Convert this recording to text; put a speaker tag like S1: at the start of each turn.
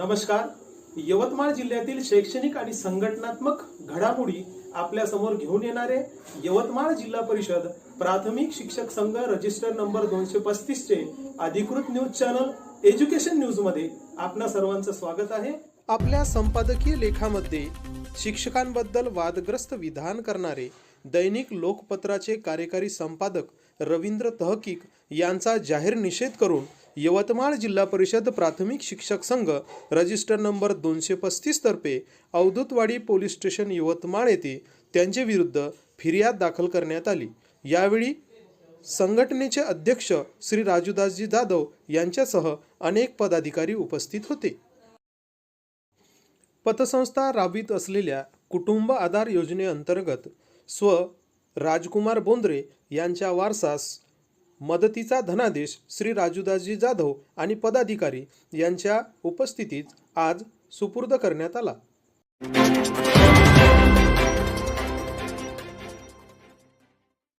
S1: नमस्कार. यवतमाळ जिल्ह्यातील शैक्षणिक आणि संघटनात्मक घडामोडी आपल्यासमोर घेऊन येणारे यवतमाळ जिल्हा परिषद प्राथमिक शिक्षक संघ रजिस्टर नंबर दोनशे पस्तीस चे अधिकृत न्यूज चॅनल एज्युकेशन न्यूजमध्ये आपल्या सर्वांचं स्वागत आहे. आपल्या संपादकीय लेखामध्ये शिक्षकांबद्दल वादग्रस्त विधान करणारे दैनिक लोकपत्राचे कार्यकारी संपादक रवींद्र तहकीक यांचा जाहीर निषेध करून यवतमाळ जिल्हा परिषद प्राथमिक शिक्षक संघ रजिस्टर नंबर दोनशे पस्तीस तर्फे अवधूतवाडी पोलीस स्टेशन यवतमाळ येथे त्यांचे विरुद्ध फिर्याद दाखल करण्यात आली. यावेळी संघटनेचे अध्यक्ष श्री राजूदासजी जाधव यांच्यासह अनेक पदाधिकारी उपस्थित होते. पतसंस्था राबवित असलेल्या कुटुंब आधार योजनेअंतर्गत स्व राजकुमार बोंद्रे यांच्या वारसास मदतीचा धनादेश श्री राजूदासजी जाधव आणि पदाधिकारी यांच्या उपस्थितीत आज सुपूर्द करण्यात आला.